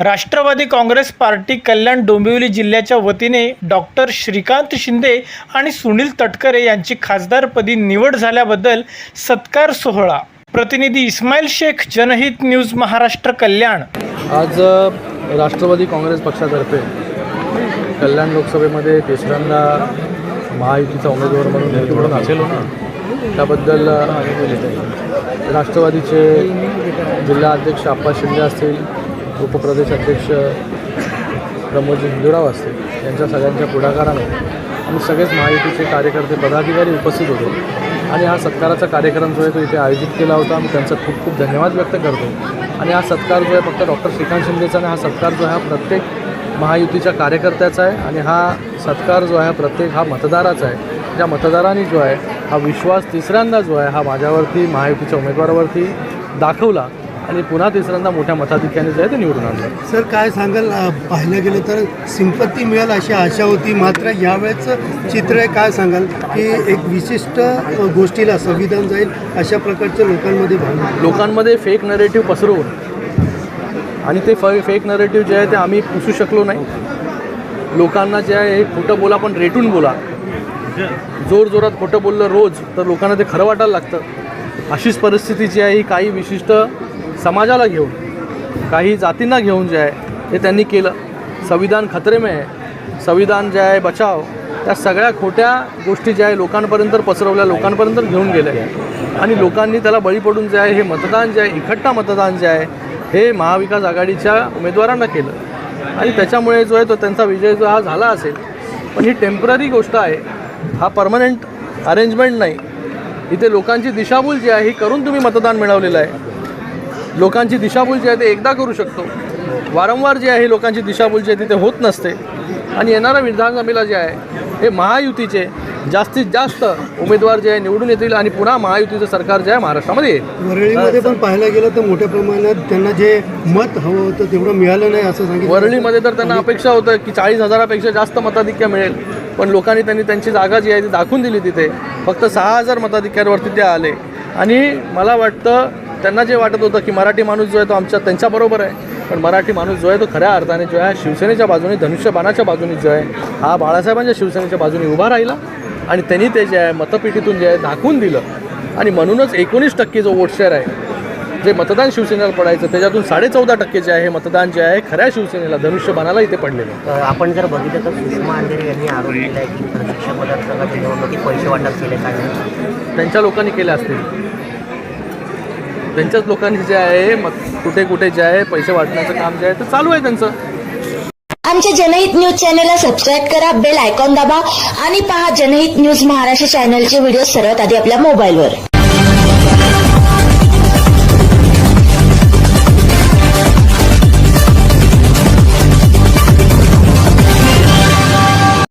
Rashtrawadi Congress party Kalyan Dombivli जिल्ह्याच्या वतीने doctor Shrikant Shinde आणि सुनील तटकरे यांची खासदारपदी निवड झाल्याबद्दल सत्कार सोहळा. प्रतिनिधी इस्माईल शेख जनहित न्यूज महाराष्ट्र कल्याण. आज राष्ट्रवादी काँग्रेस पक्षातर्फे कल्याण लोकसभेमध्ये तिसऱ्यांदा महायुतीचा उमेदवार म्हणून निवडून असेल ना त्याबद्दल राष्ट्रवादीचे जिल्हा अध्यक्ष आप्पा शिंदे असतील उपप्रदेश अध्यक्ष प्रमोदजी हिंदुराव असतील यांच्या सगळ्यांच्या पुढाकाराने आम्ही सगळेच महायुतीचे कार्यकर्ते पदाधिकारी उपस्थित होतो. आणि हा सत्काराचा कार्यक्रम जो आहे तो इथे आयोजित केला होता. आम्ही त्यांचा खूप खूप धन्यवाद व्यक्त करतो. आणि हा सत्कार जो आहे फक्त डॉक्टर श्रीकांत शिंदेचा आणि हा सत्कार जो आहे हा प्रत्येक महायुतीच्या कार्यकर्त्याचा आहे. आणि हा सत्कार जो आहे प्रत्येक हा मतदाराचा आहे. ज्या मतदारांनी जो आहे हा विश्वास तिसऱ्यांदा जो आहे हा माझ्यावरती महायुतीच्या उमेदवारावरती दाखवला. आणि पुन्हा तिसऱ्यांदा मोठ्या मताधिक्याने जो आहे ते निवडून आणलं. सर काय सांगाल? पाहायला गेलं तर सिंपत्ती मिळेल अशी आशा होती. मात्र यावेळेचं चित्र आहे. काय सांगाल? की एक विशिष्ट गोष्टीला संविधान जाईल अशा प्रकारच्या लोकांमध्ये लोकांमध्ये फेक नरेटिव्ह पसरवून. आणि ते फ फेक नरेटिव्ह जे आहे ते आम्ही पुसू शकलो नाही. लोकांना जे आहे हे खोटं बोला पण रेटून बोला. जोर जोरात खोटं बोललं रोज तर लोकांना ते खरं वाटायला लागतं. अशीच परिस्थिती जी आहे ही काही विशिष्ट समाजाला घेऊन काही जातींना घेऊन जे आहे ते त्यांनी केलं. संविधान खतरे में आहे. संविधान जे आहे बचाव त्या सगळ्या खोट्या गोष्टी ज्या आहे लोकांपर्यंत पसरवल्या लोकांपर्यंत घेऊन गेल्या आणि लोकांनी त्याला बळी पडून जे आहे हे मतदान जे आहे इखट्टा मतदान जे आहे हे महाविकास आघाडीच्या उमेदवारांना केलं. आणि त्याच्यामुळे जो आहे तो त्यांचा विजय जो हा झाला असेल. पण ही टेंपररी गोष्ट आहे. हा परमनंट अरेंजमेंट नाही. इथे लोकांची दिशाभूल जी आहे ही करून तुम्ही मतदान मिळवलेलं आहे. लोकांची दिशाभूल जी आहे ते एकदा करू शकतो. वारंवार जे आहे लोकांची दिशाभूल जी आहे ती ते होत नसते. आणि येणाऱ्या विधानसभेला जे आहे हे महायुतीचे जास्तीत जास्त उमेदवार जे आहे निवडून येतील आणि पुन्हा महायुतीचं सरकार जे आहे महाराष्ट्रामध्ये येईल. वरळीमध्ये पण पाहायला गेलं तर मोठ्या प्रमाणात त्यांना जे मत हवं होतं तेवढं मिळालं नाही असं सांगितलं. वरळीमध्ये तर त्यांना अपेक्षा होतं की चाळीस हजारापेक्षा जास्त मताधिक्य मिळेल. पण लोकांनी त्यांनी त्यांची जागा जी आहे ती दाखवून दिली तिथे. फक्त सहा हजार मताधिक्यांवरती ते आले. आणि मला वाटतं त्यांना जे वाटत होतं की मराठी माणूस जो आहे तो आमच्या त्यांच्याबरोबर आहे पण मराठी माणूस जो आहे तो खऱ्या अर्थाने जो आहे शिवसेनेच्या बाजूने धनुष्यबाणाच्या बाजूने जो आहे हा बाळासाहेबांच्या शिवसेनेच्या बाजूने उभा राहिला आणि त्यांनी ते जे आहे मतपेटीतून जे आहे दाखवून दिलं. आणि म्हणूनच एकोणीस टक्के जो वोट शेअर आहे जे मतदान शिवसेनेला पडायचं त्याच्यातून साडे चौदा टक्के जे आहे हे मतदान जे आहे खऱ्या शिवसेनेला धनुष्यबाणाला इथे पडलेलं आपण जर बघितलं तर सुषमा अंधेरे यांनी आरोप केला आहे की प्रशिक्षक मतदारसंघाच्या निवडणुकीत पैसे वाटप केले काय त्यांच्या लोकांनी केले असतील. त्यांच्याच लोकांनी जे आहे मग कुठे कुठे जे आहे पैसे वाटण्याचं काम जे आहे ते चालू आहे त्यांचं. आमच्या जनहित न्यूज चॅनलला सबस्क्राईब करा बेल आयकॉन दाबा आणि पहा जनहित न्यूज महाराष्ट्र चॅनलचे व्हिडिओ सर्वात आधी आपल्या मोबाईलवर